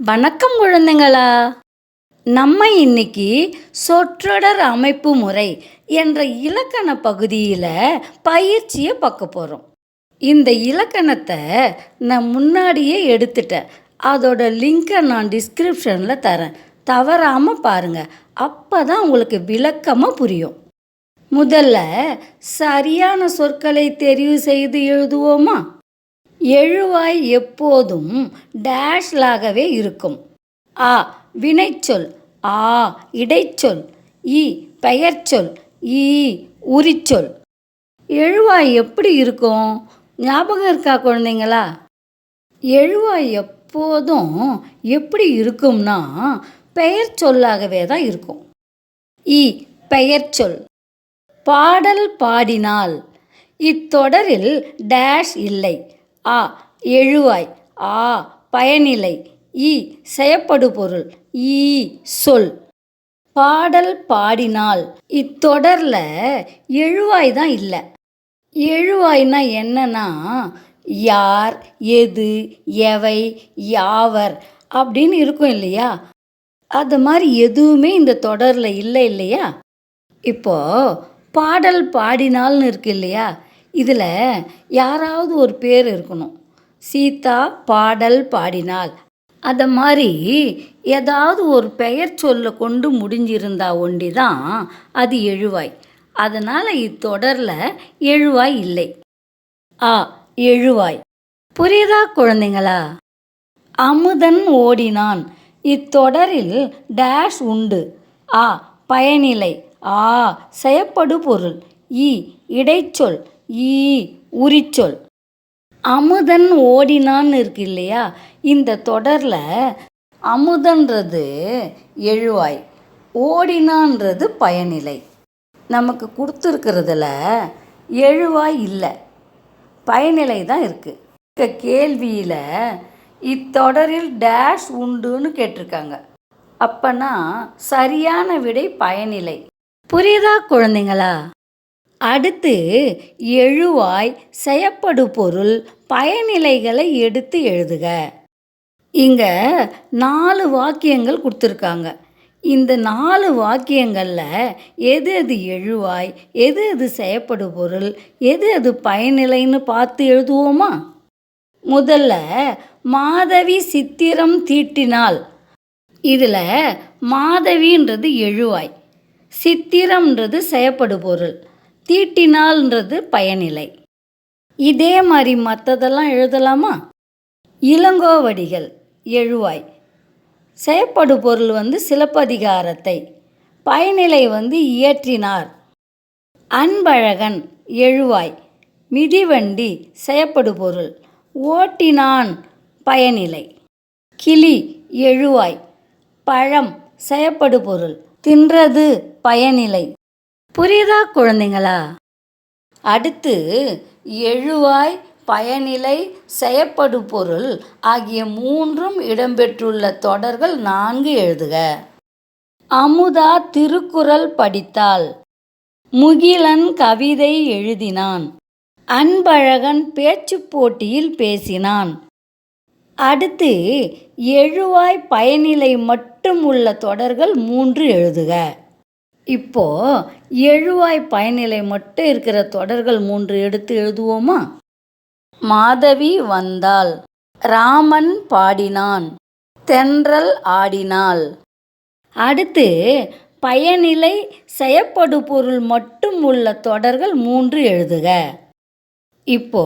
வணக்கம் குழந்தைங்களா. நம்ம இன்னைக்கு சொற்றொடர் அமைப்பு முறை என்ற இலக்கண பகுதியில் பயிற்சியை பார்க்க போகிறோம் இந்த இலக்கணத்தை நான் முன்னாடியே எடுத்துட்டேன். அதோட லிங்கை நான் டிஸ்கிரிப்ஷனில் தரேன். தவறாமல் பாருங்கள் அப்போ தான் உங்களுக்கு விளக்கமாக புரியும். முதல்ல சரியான சொற்களை தெரிவு செய்து எழுதுவோமா? எழுவாய் எப்போதும் டேஷ்லாகவே இருக்கும். ஆ வினைச்சொல். ஆ இடைச்சொல். இ பெயர்ச்சொல். ஈ உரிச்சொல். எழுவாய் எப்படி இருக்கும்? ஞாபகம் இருக்கா குழந்தைங்களா? எழுவாய் எப்போதும் எப்படி இருக்கும்னா பெயர் சொல்லாகவே தான் இருக்கும். இ பெயர்ச்சொல். பாடல் பாடினால் இத்தொடரில் டேஷ் இல்லை. ஆ எழுவாய். ஆ பயனிலை. இ செயப்படு பொருள் ஈ சொல். பாடல் பாடினால் இத்தொடரில் எழுவாய் தான் இல்லை. எழுவாய்னா என்னன்னா யார் எது எவை யாவர் அப்படின்னு இருக்கும் இல்லையா? அது மாதிரி எதுவுமே இந்த தொடரில் இல்லை இல்லையா? இப்போ பாடல் பாடினால்னு இருக்கு இல்லையா? இதில் யாராவது ஒரு பேர் இருக்கணும். சீதா பாடல் பாடினாள். அதை மாதிரி ஏதாவது ஒரு பெயர் சொல்ல கொண்டு முடிஞ்சிருந்தா ஒண்டி தான் அது எழுவாய். அதனால் இத்தொடரில் எழுவாய் இல்லை. ஆ எழுவாய். புரியுதா குழந்தைங்களா? அமுதன் ஓடினான். இத்தொடரில் டேஷ் உண்டு. ஆ பயனிலை. ஆ செயப்படு பொருள். இ இடைச்சொல். ஈ உரிச்சொல். அமுதன் ஓடினான்னு இருக்கு இல்லையா இந்த தொடரில் அமுதன்றது எழுவாய் ஓடினான்றது பயனிலை. நமக்கு கொடுத்துருக்கிறதுல எழுவாய் இல்லை பயனிலை தான் இருக்குது இந்த கேள்வியில் இத்தொடரில் டேஷ் உண்டுன்னு கேட்டிருக்காங்க. அப்பனா சரியான விடை பயனிலை. புரியுதா குழந்தைங்களா? அடுத்து எழுவாய் செயப்படு பொருள் பயனிலைகளை எடுத்து எழுதுக. இங்கே நாலு வாக்கியங்கள் கொடுத்துருக்காங்க. இந்த நாலு வாக்கியங்களில் எது எது எழுவாய் எது எது செயப்படு பொருள் எது எது பயனிலைன்னு பார்த்து எழுதுவோமா? முதல்ல மாதவி சித்திரம் தீட்டினால் இதில் மாதவின்றது எழுவாய் சித்திரம்ன்றது செயப்படு பொருள் தீட்டினால்ன்றது பயனிலை. இதே மாதிரி மற்றதெல்லாம் எழுதலாமா? இளங்கோவடிகள் எழுவாய். செயப்படு பொருள் வந்து சிலப்பதிகாரத்தை. பயனிலை வந்து இயற்றினார். அன்பழகன் எழுவாய். மிதிவண்டி செயப்படு பொருள். ஓட்டினான் பயனிலை. கிளி எழுவாய். பழம் செயப்படு பொருள். தின்றது பயனிலை. புரியுதா குழந்தைங்களா? அடுத்து எழுவாய் பயனிலை செயப்படு பொருள் ஆகிய மூன்றும் இடம்பெற்றுள்ள தொடர்கள் நான்கு எழுதுக. அமுதா திருக்குறள் படித்தாள். முகிலன் கவிதை எழுதினான். அன்பழகன் பேச்சுப் போட்டியில் பேசினான். அடுத்து எழுவாய் பயனிலை மட்டும் உள்ள தொடர்கள் மூன்று எழுதுக. இப்போது எழுவாய் பயனிலை மட்டும் இருக்கிற தொடர்கள் மூன்று எடுத்து எழுதுவோமா? மாதவி வந்தாள் ராமன் பாடினான் தென்றல் ஆடினாள். அடுத்து பயனிலை செயப்படு பொருள் மட்டும் உள்ள தொடர்கள் மூன்று எழுதுக. இப்போ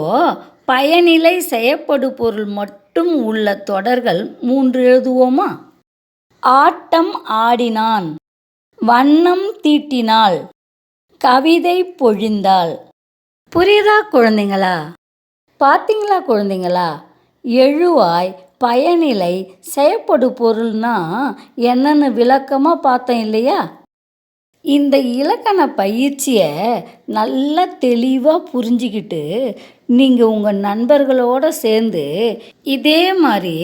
பயனிலை செயப்படு பொருள் மட்டும் உள்ள தொடர்கள் மூன்று எழுதுவோமா? ஆட்டம் ஆடினான் வண்ணம் தீட்டினாள். கவிதை பொழிந்தாள். புரியுதா குழந்தைங்களா? பார்த்தீங்களா குழந்தைங்களா? எழுவாய் பயனிலை செயப்படு பொருள்னா என்னென்னு விளக்கமாக பார்த்தோம் இல்லையா? இந்த இலக்கண பயிற்சியை நல்லா தெளிவாக புரிஞ்சிக்கிட்டு நீங்கள் உங்கள் நண்பர்களோடு சேர்ந்து இதே மாதிரி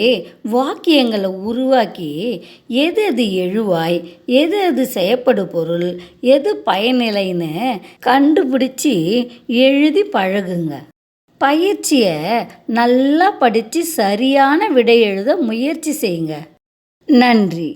வாக்கியங்களை உருவாக்கி எது எது எழுவாய் எது எது செயப்படு பொருள் எது பயனிலைன்னு கண்டுபிடிச்சி எழுதி பழகுங்க. பயிற்சியை நல்லா படித்து சரியான விடை எழுத முயற்சி செய்யுங்க. நன்றி.